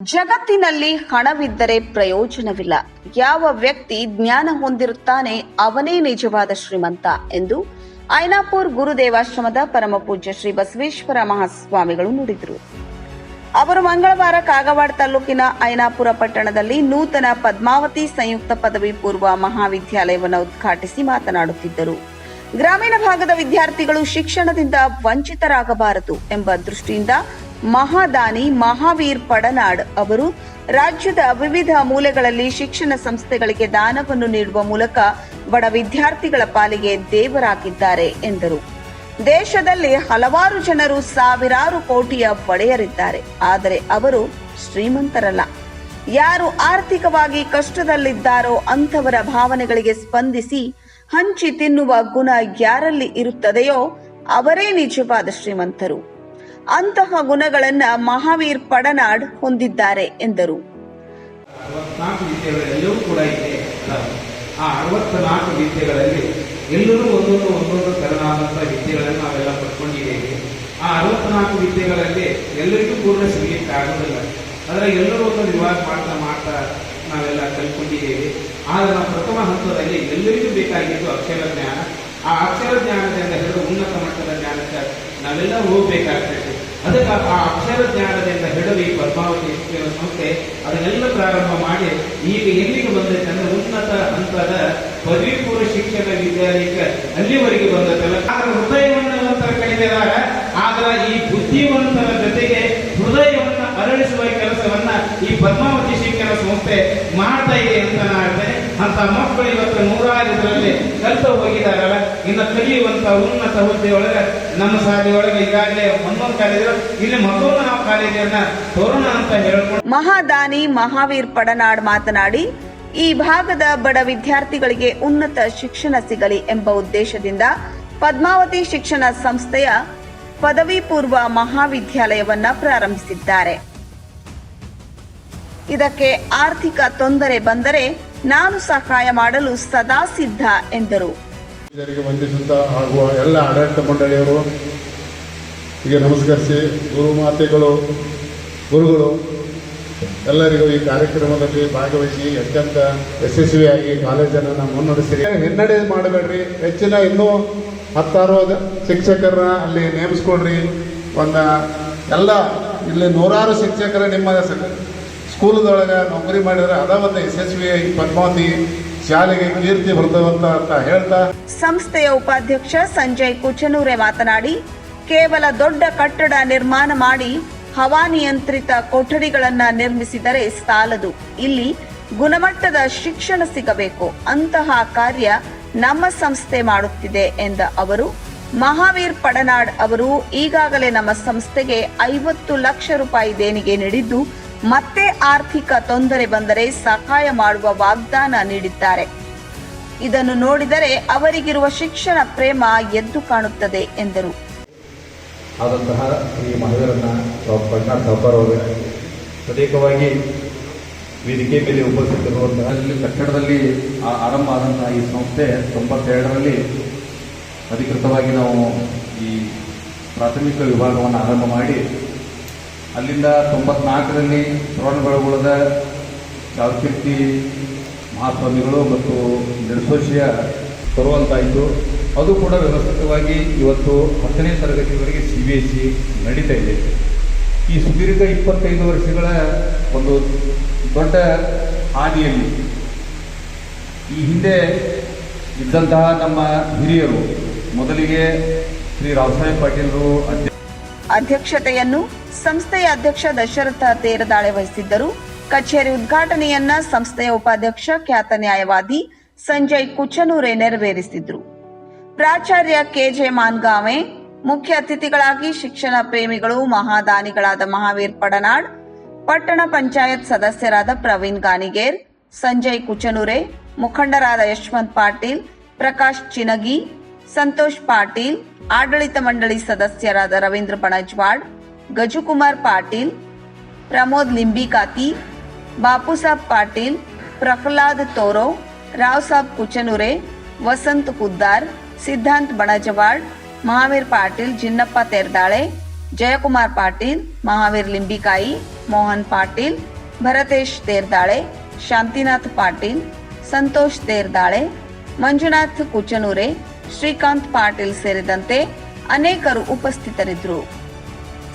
ಜಗತ್ತಿನಲ್ಲಿ ಹಣವಿದ್ದರೆ ಪ್ರಯೋಜನವಿಲ್ಲ. ಯಾವ ವ್ಯಕ್ತಿ ಜ್ಞಾನ ಹೊಂದಿರುತ್ತಾನೆ ಅವನೇ ನಿಜವಾದ ಶ್ರೀಮಂತ ಎಂದು ಐನಾಪುರ್ ಗುರುದೇವಾಶ್ರಮದ ಪರಮಪೂಜ್ಯ ಶ್ರೀ ಬಸವೇಶ್ವರ ಮಹಾಸ್ವಾಮಿಗಳು ನುಡಿದರು. ಅವರು ಮಂಗಳವಾರ ಕಾಗವಾಡ ತಾಲೂಕಿನ ಐನಾಪುರ ಪಟ್ಟಣದಲ್ಲಿ ನೂತನ ಪದ್ಮಾವತಿ ಸಂಯುಕ್ತ ಪದವಿ ಪೂರ್ವ ಮಹಾವಿದ್ಯಾಲಯವನ್ನು ಉದ್ಘಾಟಿಸಿ ಮಾತನಾಡುತ್ತಿದ್ದರು. ಗ್ರಾಮೀಣ ಭಾಗದ ವಿದ್ಯಾರ್ಥಿಗಳು ಶಿಕ್ಷಣದಿಂದ ವಂಚಿತರಾಗಬಾರದು ಎಂಬ ದೃಷ್ಟಿಯಿಂದ ಮಹಾದಾನಿ ಮಹಾವೀರ್ ಪಡನಾಡ್ ಅವರು ರಾಜ್ಯದ ವಿವಿಧ ಮೂಲೆಗಳಲ್ಲಿ ಶಿಕ್ಷಣ ಸಂಸ್ಥೆಗಳಿಗೆ ದಾನವನ್ನು ನೀಡುವ ಮೂಲಕ ಬಡ ವಿದ್ಯಾರ್ಥಿಗಳ ಪಾಲಿಗೆ ದೇವರಾಗಿದ್ದಾರೆ ಎಂದರು. ದೇಶದಲ್ಲಿ ಹಲವಾರು ಜನರು ಸಾವಿರಾರು ಕೋಟಿಯ ಒಡೆಯರಿದ್ದಾರೆ. ಆದರೆ ಅವರು ಶ್ರೀಮಂತರಲ್ಲ. ಯಾರು ಆರ್ಥಿಕವಾಗಿ ಕಷ್ಟದಲ್ಲಿದ್ದಾರೋ ಅಂಥವರ ಭಾವನೆಗಳಿಗೆ ಸ್ಪಂದಿಸಿ ಹಂಚಿ ತಿನ್ನುವ ಗುಣ ಯಾರಲ್ಲಿ ಇರುತ್ತದೆಯೋ ಅವರೇ ನಿಜವಾದ ಶ್ರೀಮಂತರು. ಅಂತಹ ಗುಣಗಳನ್ನ ಮಹಾವೀರ್ ಪಡನಾಡ್ ಹೊಂದಿದ್ದಾರೆ ಎಂದರು. ಆ ಅರವತ್ನಾಲ್ಕು ವಿದ್ಯೆಗಳಲ್ಲಿ ಎಲ್ಲರೂ ಒಂದೊಂದು ಒಂದೊಂದು ತರನಾದಂತಹ ವಿದ್ಯೆಗಳನ್ನು ನಾವೆಲ್ಲ ಪಡ್ಕೊಂಡಿದ್ದೇವೆ. ಆ ಅರವತ್ನಾಲ್ಕು ವಿದ್ಯೆಗಳಲ್ಲಿ ಎಲ್ಲರಿಗೂ ಪೂರ್ಣ ಸಿಗಲಿಕ್ಕೆ ಆಗೋದಿಲ್ಲ. ಆದರೆ ಎಲ್ಲರೂ ಒಂದು ವಿವಾದ ಮಾಡ್ತಾ ಮಾಡ್ತಾ ನಾವೆಲ್ಲ ಕಲ್ತ್ಕೊಂಡಿದ್ದೇವೆ. ಆದರೆ ನಾವು ಪ್ರಥಮ ಹಂತದಲ್ಲಿ ಎಲ್ಲರಿಗೂ ಬೇಕಾಗಿದ್ದು ಅಕ್ಷರ ಜ್ಞಾನ. ಆ ಅಕ್ಷರ ಜ್ಞಾನದಿಂದ ಹಿಡಿದು ಉನ್ನತ ಮಟ್ಟದ ಜ್ಞಾನಕ್ಕೆ ನಾವೆಲ್ಲ ಹೋಗ್ಬೇಕಾಗ್ತದೆ. ಅದಕ್ಕೆ ಆ ಅಕ್ಷರ ಜ್ಞಾನದಿಂದ ಹಿಡಿದು ಈ ಪದ್ಮಾವತಿ ಶಿಕ್ಷಣ ಸಂಸ್ಥೆ, ಅದನ್ನೆಲ್ಲ ಪ್ರಾರಂಭ ಮಾಡಿ, ಈಗ ಎಲ್ಲಿಗೆ ಬಂದೈತೆ ಅಂದ್ರೆ ಉನ್ನತ ಹಂತದ ಪದವಿಪೂರ್ವ ಶಿಕ್ಷಣ ವಿದ್ಯಾಲಯಕ್ಕೆ ಅಲ್ಲಿವರೆಗೆ ಬಂದೈತಲ್ಲ ಆದ್ರೆ ಹೃದಯವಂತರ ಕಡಿಮೆದಾಗ ಆದ್ರೆ ಈ ಬುದ್ಧಿವಂತರ ಜೊತೆಗೆ ಹೃದಯವನ್ನ ಅರಳಿಸುವ ಕೆಲಸವನ್ನ ಈ ಪದ್ಮಾವತಿ ಶಿಕ್ಷಣ ಸಂಸ್ಥೆ ಮಾಡ್ತಾ ಇದೆ ಅಂತ ನಾನು ಅಂತ ಮಕ್ಕಳು ಇವತ್ತು ನೂರಾರು ಇದರಲ್ಲಿ ಕಲಿತು ಹೋಗಿದಾರಲ್ಲ ಇನ್ನು ಕಲಿಯುವಂತ ಉನ್ನತ ಹುದ್ದೆ ಒಳಗೆ ನಮ್ಮ ಸಾಧ್ಯೊಳಗೆ ಈಗಾಗಲೇ ಒಂದೊಂದು ಕಾಲೇಜು, ಇಲ್ಲಿ ಮತ್ತೊಂದು ನಾವು ಕಾಲೇಜನ್ನ ತೋರೋಣ ಅಂತ ಹೇಳ್ಕೊಂಡು ಮಹಾದಾನಿ ಮಹಾವೀರ್ ಪಡನಾಡ್ ಮಾತನಾಡಿ, ಈ ಭಾಗದ ಬಡ ವಿದ್ಯಾರ್ಥಿಗಳಿಗೆ ಉನ್ನತ ಶಿಕ್ಷಣ ಸಿಗಲಿ ಎಂಬ ಉದ್ದೇಶದಿಂದ ಪದ್ಮಾವತಿ ಶಿಕ್ಷಣ ಸಂಸ್ಥೆಯ ಪದವಿ ಪೂರ್ವ ಮಹಾವಿದ್ಯಾಲಯವನ್ನ ಪ್ರಾರಂಭಿಸಿದ್ದಾರೆ. ಇದಕ್ಕೆ ಆರ್ಥಿಕ ತೊಂದರೆ ಬಂದರೆ ನಾನು ಸಹಾಯ ಮಾಡಲು ಸದಾ ಸಿದ್ಧ, ಎಂದರು. ವಂದಿಸುತ್ತಾ ಆಗುವ ಎಲ್ಲ ಆಡಳಿತ ಮಂಡಳಿಯವರು ಈಗ ನಮಸ್ಕರಿಸಿ ಗುರು ಮಾತೆಗಳು, ಗುರುಗಳು, ಎಲ್ಲರಿಗೂ ಈ ಕಾರ್ಯಕ್ರಮದಲ್ಲಿ ಭಾಗವಹಿಸಿ ಅತ್ಯಂತ ಯಶಸ್ವಿಯಾಗಿ ಕಾಲೇಜನ್ನು ಮುನ್ನಡೆಸಿರಿ. ಹಿನ್ನಡೆ ಮಾಡಬೇಡ್ರಿ, ಹೆಚ್ಚಿನ ಇನ್ನೂ ಹತ್ತಾರು ಶಿಕ್ಷಕರನ್ನ ಅಲ್ಲಿ ನೇಮಿಸ್ಕೊಡ್ರಿ. ಒಂದು ಎಲ್ಲ, ಇಲ್ಲಿ ನೂರಾರು ಶಿಕ್ಷಕರ ನಿಮ್ಮ ಸ್ಕೂಲ್ದೊಳಗೆ ನೌಕರಿ ಮಾಡಿದ್ರೆ ಅದ ಒಂದು ಯಶಸ್ವಿಯಾಗಿ ಪದ್ಮಾವತಿ ಶಾಲೆಗೆ ಕೀರ್ತಿ ಬರ್ತವಂತ ಅಂತ ಹೇಳ್ತಾ. ಸಂಸ್ಥೆಯ ಉಪಾಧ್ಯಕ್ಷ ಸಂಜಯ್ ಕುಚನೂರೆ ಮಾತನಾಡಿ, ಕೇವಲ ದೊಡ್ಡ ಕಟ್ಟಡ ನಿರ್ಮಾಣ ಮಾಡಿ ಹವಾನಿಯಂತ್ರಿತ ಕೊಠಡಿಗಳನ್ನ ನಿರ್ಮಿಸಿದರೆ ಸಾಲದು. ಇಲ್ಲಿ ಗುಣಮಟ್ಟದ ಶಿಕ್ಷಣ ಸಿಗಬೇಕು. ಅಂತಹ ಕಾರ್ಯ ನಮ್ಮ ಸಂಸ್ಥೆ ಮಾಡುತ್ತಿದೆ ಎಂದ ಅವರು. ಮಹಾವೀರ್ ಪಡನಾಡ್ ಅವರು ಈಗಾಗಲೇ ನಮ್ಮ ಸಂಸ್ಥೆಗೆ ಐವತ್ತು ಲಕ್ಷ ರೂಪಾಯಿ ದೇಣಿಗೆ ನೀಡಿದ್ದು ಮತ್ತೆ ಆರ್ಥಿಕ ತೊಂದರೆ ಬಂದರೆ ಸಹಾಯ ಮಾಡುವ ವಾಗ್ದಾನ ನೀಡಿದ್ದಾರೆ. ಇದನ್ನು ನೋಡಿದರೆ ಅವರಿಗಿರುವ ಶಿಕ್ಷಣ ಪ್ರೇಮ ಎದ್ದು ಕಾಣುತ್ತದೆ ಎಂದರು. ಆದಂತಹ ಈ ಮಹಿಳೆಯರನ್ನ ಪ್ರತ್ಯೇಕವಾಗಿ ವೇದಿಕೆ ಮೇಲೆ ಉಪಸ್ಥಿತರಿರುವಂತಹ ಇಲ್ಲಿ ಕಟ್ಟಡದಲ್ಲಿ ಆರಂಭ ಆದಂತಹ ಈ ಸಂಸ್ಥೆ ತೊಂಬತ್ತೆರಡರಲ್ಲಿ ಅಧಿಕೃತವಾಗಿ ನಾವು ಈ ಪ್ರಾಥಮಿಕ ವಿಭಾಗವನ್ನು ಆರಂಭ ಮಾಡಿ ಅಲ್ಲಿಂದ ತೊಂಬತ್ನಾಲ್ಕರಲ್ಲಿ ಶ್ರವಣಬೆಳಗೊಳದ ಚಾಲ್ಕೀರ್ತಿ ಮಹಾಸ್ವಾಮಿಗಳು ಮತ್ತು ನಿರ್ಸೋಷಿಯ ತರುವಂತಾಯಿತು. ಅದು ಕೂಡ ವ್ಯವಸ್ಥಿತವಾಗಿ ಇವತ್ತು ಹತ್ತನೇ ತರಗತಿವರೆಗೆ ಸಿ ಬಿ ಎಸ್ ಸಿ ನಡೀತಾ ಇದೆ. ಈ ಸುದೀರ್ಘ ಇಪ್ಪತ್ತೈದು ವರ್ಷಗಳ ಒಂದು ದೊಡ್ಡ ಹಾದಿಯಲ್ಲಿ ಈ ಹಿಂದೆ ಇದ್ದಂತಹ ನಮ್ಮ ಹಿರಿಯರು ಮೊದಲಿಗೆ ಶ್ರೀ ರಾವಸಾಹೇಬ್ ಪಾಟೀಲರು ಅಧ್ಯಕ್ಷ ಅಧ್ಯಕ್ಷತೆಯನ್ನು ಸಂಸ್ಥೆಯ ಅಧ್ಯಕ್ಷ ದಶರಥ ತೇರದಾಳೆ ವಹಿಸಿದ್ದರು. ಕಚೇರಿ ಉದ್ಘಾಟನೆಯನ್ನ ಸಂಸ್ಥೆಯ ಉಪಾಧ್ಯಕ್ಷ ಖ್ಯಾತ ನ್ಯಾಯವಾದಿ ಸಂಜಯ್ ಕುಚನೂರೆ ನೆರವೇರಿಸಿದ್ರು. ಪ್ರಾಚಾರ್ಯ ಕೆಜೆ ಮಾನ್ಗಾವೆ, ಮುಖ್ಯ ಅತಿಥಿಗಳಾಗಿ ಶಿಕ್ಷಣ ಪ್ರೇಮಿಗಳು, ಮಹಾದಾನಿಗಳಾದ ಮಹಾವೀರ್ ಪಡನಾಡ್ ಪಟ್ಟಣ ಪಂಚಾಯತ್ ಸದಸ್ಯರಾದ ಪ್ರವೀಣ್ ಗಾನಿಗೇರ್, ಸಂಜಯ್ ಕುಚನೂರೆ ಮುಖಂಡರಾದ ಯಶವಂತ್ ಪಾಟೀಲ್, ಪ್ರಕಾಶ್ ಚಿನಗಿ, ಸಂತೋಷ್ ಪಾಟೀಲ್, ಆಡಳಿತ ಮಂಡಳಿ ಸದಸ್ಯರಾದ ರವೀಂದ್ರ ಬಣಜ್ವಾಡ್ ಗಜುಕುಮಾರ್ ಪಾಟೀಲ್ ಪ್ರಮೋದ್ ಲಿಂಬಿಕಾತಿ ಬಾಪುಸಾಬ್ ಪಾಟೀಲ್ ಪ್ರಹ್ಲಾದ್ ತೋರೋ ರಾವ್ ಸಾಬ್ ಕುಚನೂರೆ ವಸಂತ್ ಕುದ್ದಾರ್ ಸಿದ್ಧಾಂತ್ ಬಣಜವಾಡ್ ಮಹಾವೀರ್ ಪಾಟೀಲ್ ಜಿನ್ನಪ್ಪ ತೆರ್ದಾಳೆ ಜಯಕುಮಾರ್ ಪಾಟೀಲ್ ಮಹಾವೀರ್ ಲಿಂಬಿಕಾಯಿ ಮೋಹನ್ ಪಾಟೀಲ್ ಭರತೇಶ್ ತೇರ್ದಾಳೆ ಶಾಂತಿನಾಥ್ ಪಾಟೀಲ್ ಸಂತೋಷ್ ತೇರ್ದಾಳೆ ಮಂಜುನಾಥ್ ಕುಚನೂರೆ ಶ್ರೀಕಾಂತ್ ಪಾಟೀಲ್ ಸೇರಿದಂತೆ ಅನೇಕರು ಉಪಸ್ಥಿತರಿದ್ದರು